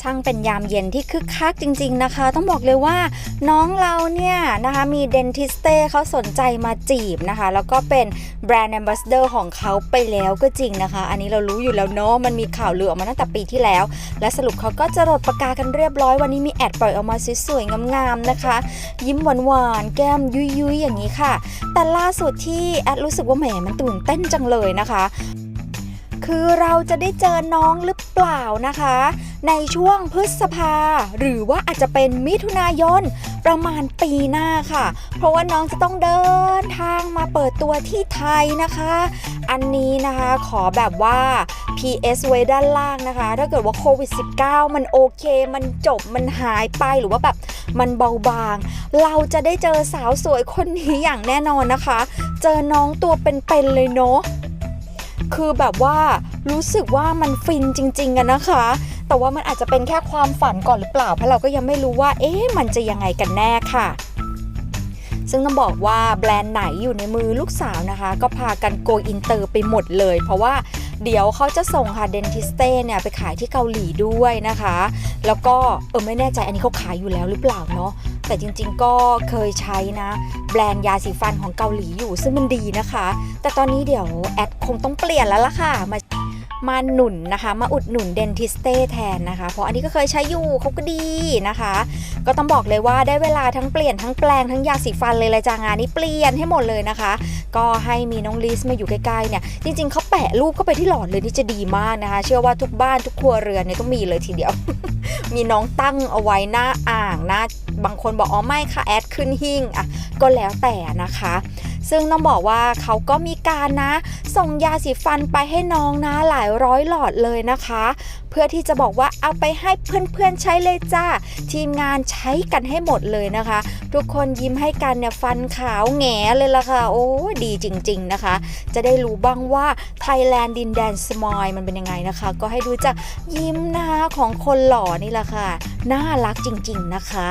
ช่างเป็นยามเย็นที่คึกคักจริง ๆนะคะ ต้องบอกเลยว่าน้องเราเนี่ยนะคะมีเดนทิสเต้เขาสนใจมาจีบนะคะ แล้วก็เป็นแบรนด์แอมบาสเดอร์ของเขาไปแล้วก็จริงนะคะ อันนี้เรารู้อยู่แล้วเนาะมันมีข่าวลือออกมาตั้งแต่ปีที่แล้ว และสรุปเขาก็จะรดประกากันเรียบร้อย วันนี้มีแอดปล่อยออกมาสวยๆงามๆนะคะ ยิ้มหวานๆแก้มยุยๆอย่างนี้ค่ะ แต่ล่าสุดที่แอดรู้สึกว่าแหมมันตื่นเต้นจังเลยนะคะ คือเราจะได้เจอน้องหรือเปล่านะคะ ในช่วงพฤษภา หรือว่าอาจจะเป็นมิถุนายนประมาณปีหน้าค่ะ เพราะว่าน้องจะต้องเดินทางมาเปิดตัวที่ไทยนะคะ อันนี้นะคะขอแบบว่า PS ไว้ด้านล่างนะคะ ถ้าเกิดว่าโควิด -19 มันโอเค มันจบมันหายไปหรือว่าแบบมันเบาบาง เราจะได้เจอสาวสวยคนนี้อย่างแน่นอนนะคะ เจอน้องตัวเป็นๆเลยเนาะ คือแบบว่ารู้สึกว่ามันฟินจริงๆอะนะคะ แต่ว่ามันอาจจะเป็นแค่ความฝันก่อนหรือเปล่า เพราะเราก็ยังไม่รู้ว่า เอ๊ะมันจะยังไงกันแน่ค่ะซึ่งต้องบอกว่าแบรนด์ไหนอยู่ในมือลูกสาวนะคะ ก็พากันโกอินเตอร์ไปหมดเลย เพราะว่า เดี๋ยวเขาจะส่งค่ะเดนทิสเต้เนี่ยไปขายที่เกาหลีด้วยนะคะ แล้วก็เออไม่แน่ใจอันนี้เขาขายอยู่แล้วหรือเปล่าเนาะแต่จริงๆก็เคยใช้นะ แบรนด์ยาสีฟันของเกาหลีอยู่ซึ่งมันดีนะคะ แต่ตอนนี้เดี๋ยวแอดคงต้องเปลี่ยนแล้วล่ะค่ะมา มาหนุนนะคะ มาอุดหนุนเดนทิสเต้แทนนะคะ เพราะอันนี้ก็เคยใช้อยู่เขาก็ดีนะคะ ก็ต้องบอกเลยว่าได้เวลาทั้งเปลี่ยนทั้งแปลงทั้งยาสีฟันเลยเลยจ้างานนี้เปลี่ยนให้หมดเลยนะคะ ก็ให้มีน้องลิสมาอยู่ใกล้ๆเนี่ยจริงๆเขาแปะรูปเข้าไปที่หลอดเลยนี่จะดีมากนะคะ เชื่อว่าทุกบ้านทุกครัวเรือนเนี่ยต้องมีเลยทีเดียว มีน้องตั้งเอาไว้หน้าอ่างหน้าบางคนบอกอ๋อไม่ค่ะแอดขึ้นหิ้งอะก็แล้วแต่นะคะ ซึ่งต้องบอกว่าเขาก็มีการนะ ส่งยาสีฟันไปให้น้องนะหลายร้อยหลอดเลยนะคะ เพื่อที่จะบอกว่าเอาไปให้เพื่อนๆใช้เลยจ้าทีมงานใช้กันให้หมดเลยนะคะ ทุกคนยิ้มให้กันเนี่ยฟันขาวแหงเลยล่ะค่ะโอ้ดีจริง ๆนะคะ จะได้รู้บ้างว่าไทยแลนด์ดินแดนสมอยมันเป็นยังไงนะคะ ก็ให้ดูจากยิ้มนะคะของคนหล่อนี่แหละค่ะ น่ารักจริง ๆ นะคะ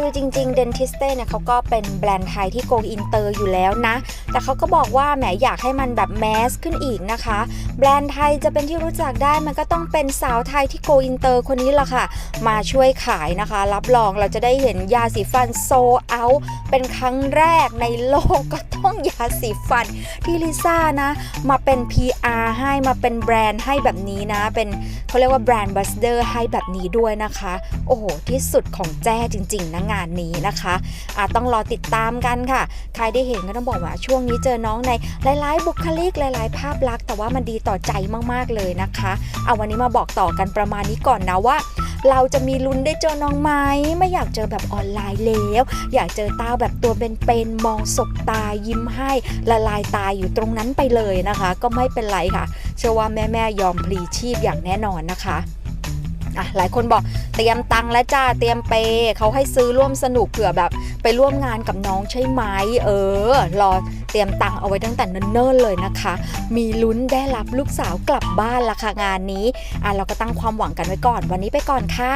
คือจริงๆเดนทิสเต้เนี่ยเขาก็เป็นแบรนด์ไทยที่โกงอินเตอร์อยู่แล้วนะแต่เขาก็บอกว่าแหมอยากให้มันแบบแมสขึ้นอีกนะคะ แบรนด์ไทยจะเป็นที่รู้จักได้มันก็ต้องเป็นสาวไทยที่โกอินเตอร์คนนี้แหละค่ะ มาช่วยขายนะคะ รับรองเราจะได้เห็นยาสีฟันโซเอาเป็นครั้งแรกในโลกก็ต้องยาสีฟันที่ลิซ่านะ มาเป็น PR ให้มาเป็นแบรนด์ให้แบบนี้นะ เป็นเขาเรียกว่าแบรนด์บัสเดอร์ให้แบบนี้ด้วยนะคะ โอ้โห ที่สุดของแจ้จริงๆนะงานนี้นะคะอาจต้องรอติดตามกันค่ะ ใครได้เห็นก็ต้องบอกว่าช่วงนี้เจอน้องในหลาย ๆ บุคลิกหลาย ๆ ภาพลักษณ์แต่ว่ามันดีต่อใจมาก ๆ เลยนะคะเอาวันนี้มาบอกต่อกันประมาณนี้ก่อนนะว่าเราจะมีลุ้นได้เจอน้องไหมไม่อยากเจอแบบออนไลน์แล้ว อยากเจอตาแบบตัวเป็นๆมองสบตายิ้มให้ละลายตาอยู่ตรงนั้นไปเลยนะคะ ก็ไม่เป็นไรค่ะ เชื่อว่าแม่ๆยอมพลีชีพอย่างแน่นอนนะคะอะหลายคนบอกเตรียมตังแล้วจ้าเตรียมเปยเขาให้ซื้อร่วมสนุกเผื่อแบบไปร่วมงานกับน้องใช่ไหมเออ รอ เตรียมตังค์เอาไว้ตั้งแต่เนิ่นๆเลยนะคะ มีลุ้นได้รับลูกสาวกลับบ้านละค่ะงานนี้อะเราก็ตั้งความหวังกันไว้ก่อน วันนี้ไปก่อนค่ะ